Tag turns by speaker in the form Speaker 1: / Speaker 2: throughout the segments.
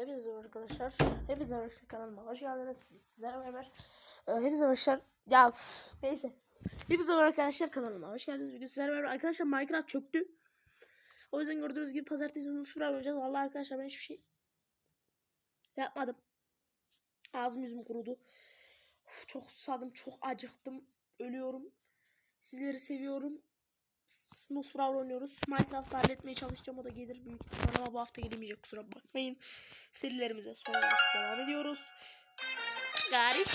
Speaker 1: Hepinize arkadaşlar. Hepinize arkadaşlar kanalıma hoş geldiniz. Sizlerle beraber e, hepinize arkadaşlar. Ya üf, neyse. Hepinize arkadaşlar kanalıma hoş geldiniz. Bugün sizlerle beraber arkadaşlar Minecraft çöktü. O yüzden gördüğünüz gibi pazartesi günü sıfır oynayacağız. Vallahi arkadaşlar ben hiçbir şey yapmadım. Ağzım yüzüm kurudu. Uf, çok susadım, çok acıktım. Ölüyorum. Sizleri seviyorum. Brawl oynuyoruz. Minecraft halletmeye çalışacağım. O da gelir büyük ihtimalle ama bu hafta gelemeyecek kusura bakmayın. Serilerimize sonra devam ediyoruz. Garip.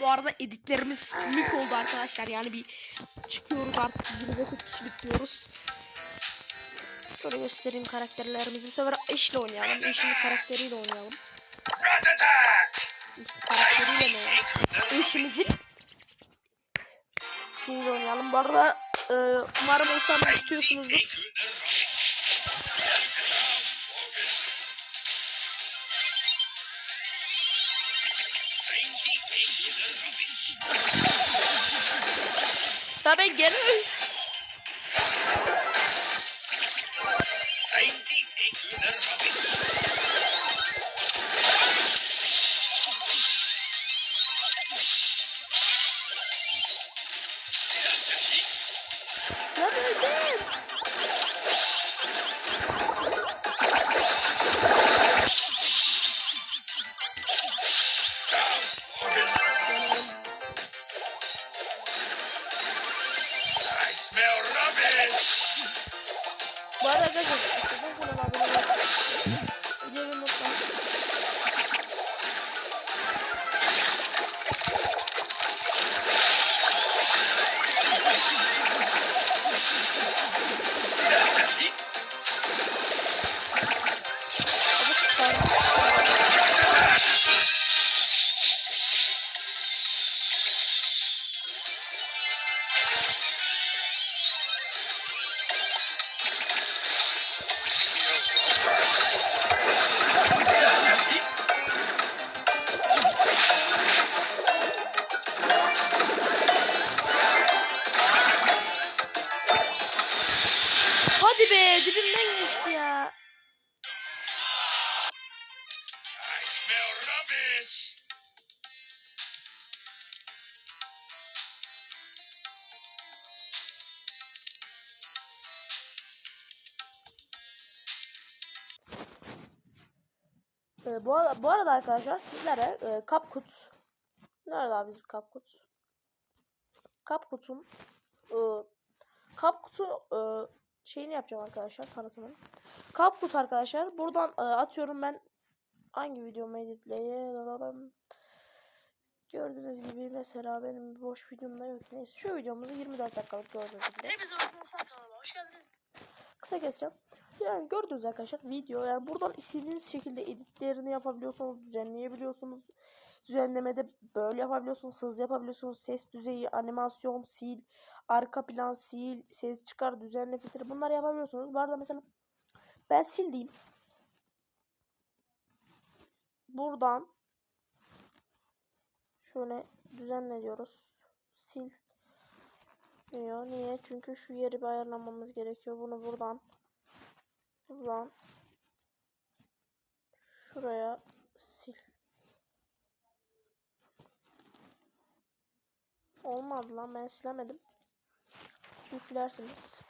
Speaker 1: Bu arada editlerimiz mük oldu arkadaşlar. Yani bir çıkıyoruz artık. 29 kişilik diyoruz. Şöyle göstereyim karakterlerimizi. Bu sefer eşle oynayalım. Eşin karakteriyle oynayalım. Karakteriyle mi? Eşimizin şeyiyle oynayalım. Bu arada e, umarım olsam tutuyorsunuzdur. Tabii gene Bu arada arkadaşlar Hadi be dibimden geçti ya. Ee, bu, arada, bu arada arkadaşlar sizlere e, Kapkut Nerede abi bizim Kapkut? Kapkut'un e, Kapkut'u e, şeyini yapacağım arkadaşlar tanıtımını. Kapkut arkadaşlar buradan e, atıyorum ben hangi videomu editleyelim. Gördüğünüz gibi mesela benim boş videomda yok. Neyse şu videomuzu 24 dakikalık gördüğünüz gibi. Hepinize arkadaşlar kanalıma hoş geldiniz. Kısa keseceğim. Yani gördüğünüz arkadaşlar video yani buradan istediğiniz şekilde editlerini yapabiliyorsunuz, düzenleyebiliyorsunuz. Düzenlemede böyle yapabiliyorsunuz, hız yapabiliyorsunuz, ses düzeyi, animasyon, sil, arka plan sil, ses çıkar, düzenle filtre bunları yapabiliyorsunuz. Bu arada mesela ben sil diyeyim. Buradan şöyle düzenle diyoruz. Sil diyor. Niye? Çünkü şu yeri bir ayarlamamız gerekiyor. Bunu buradan buradan şuraya Olmadı lan ben silemedim. Siz silersiniz.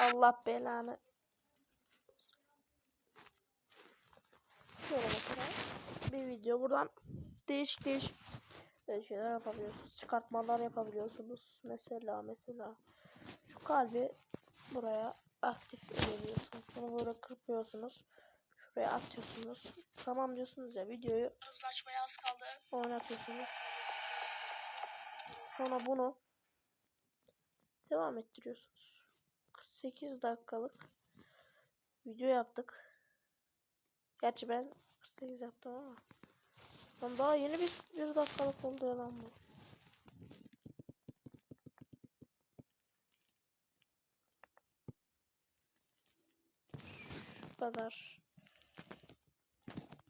Speaker 1: Allah belanı. Şöyle mesela bir video buradan değişik değişik şeyler yapabiliyorsunuz. Çıkartmalar yapabiliyorsunuz. Mesela mesela şu kalbi buraya aktif ediyorsunuz. Bunu böyle kırpıyorsunuz. Şuraya atıyorsunuz. Tamam diyorsunuz ya videoyu oynatıyorsunuz. Sonra bunu devam ettiriyorsunuz. 48 dakikalık video yaptık. Gerçi ben 48 yaptım ama. Lan daha yeni bir, bir dakikalık oldu ya lan bu. Şu kadar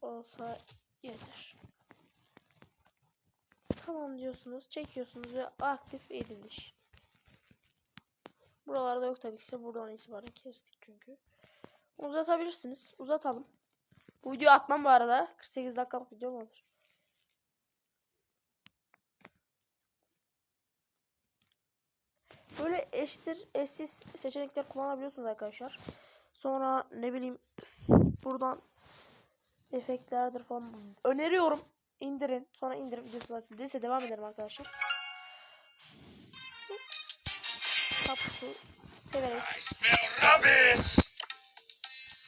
Speaker 1: olsa yeter. Tamam diyorsunuz, çekiyorsunuz ve aktif edilmiş. Buralarda yok tabii ki. Buradan itibaren kestik çünkü. Uzatabilirsiniz. Uzatalım. Bu videoyu atmam bu arada. 48 dakikalık video olur? Böyle eşittir eşsiz seçenekler kullanabiliyorsunuz arkadaşlar. Sonra ne bileyim buradan efektlerdir falan öneriyorum. İndirin. Sonra indirip videosu zaten değilse devam ederim arkadaşlar. Tapusu severek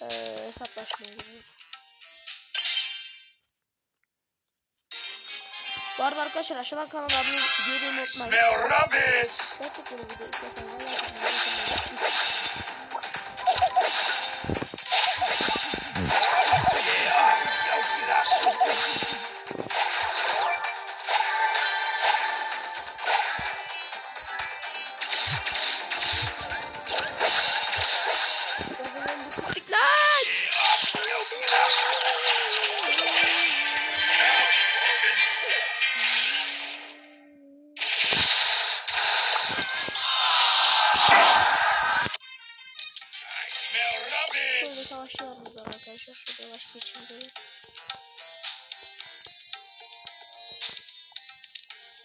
Speaker 1: eee hesaplaşmaya giriyoruz. Bu arada arkadaşlar aşağıdan kanala abone
Speaker 2: I
Speaker 1: unutmayın.
Speaker 2: smell rubbish.
Speaker 1: Gerçekten arkadaşlar. Şurada yavaş geçeyim böyle.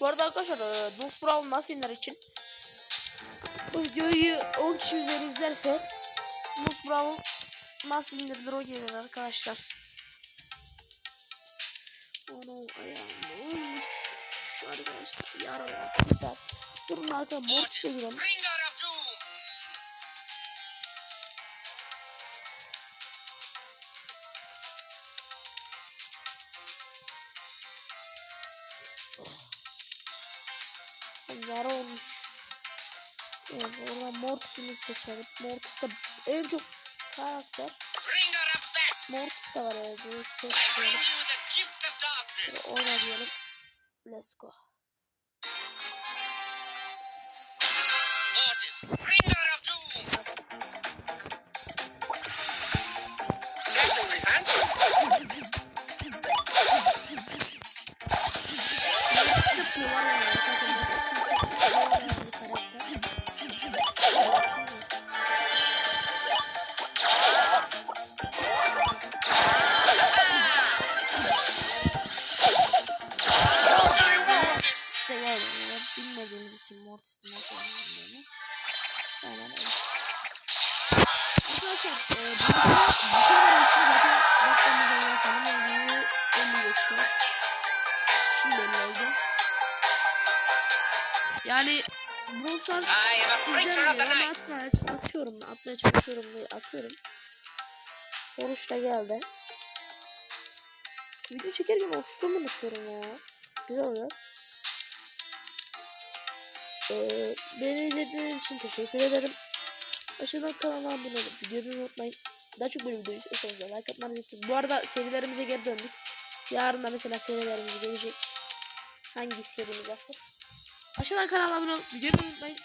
Speaker 1: Bu arada arkadaşlar e, Dost Brawl nasıl iner için bu videoyu 10 kişi üzeri izlerse Dost Brawl nasıl indirilir o gelir arkadaşlar. Onu ayağım olmuş arkadaşlar yara var. Bir saat. Durun arkadaşlar Mortis'e girelim. Yara olmuş. Evet oradan Mortis'ini seçelim. Mortis de en çok karakter. Mortis de var
Speaker 3: I
Speaker 1: seçelim. Oyna diyelim. Let's go.
Speaker 3: Mortis,
Speaker 1: izlemiyor ama
Speaker 3: night!
Speaker 1: atmaya, atıyorum da atmaya çalışıyorum diye atıyorum. Oruç da geldi. Video çekerken oruçluğumu unutuyorum ya. Güzel oluyor. Ee, beni izlediğiniz için teşekkür ederim. Aşağıdan kanala abone olup videoyu unutmayın. Daha çok böyle video istiyorsanız da like atmanızı istiyorum. Bu arada serilerimize geri döndük. Yarın da mesela serilerimiz gelecek. Hangi serimiz varsa. Aşağıdan kanala abone olup videoyu unutmayın.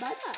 Speaker 1: Bye bye.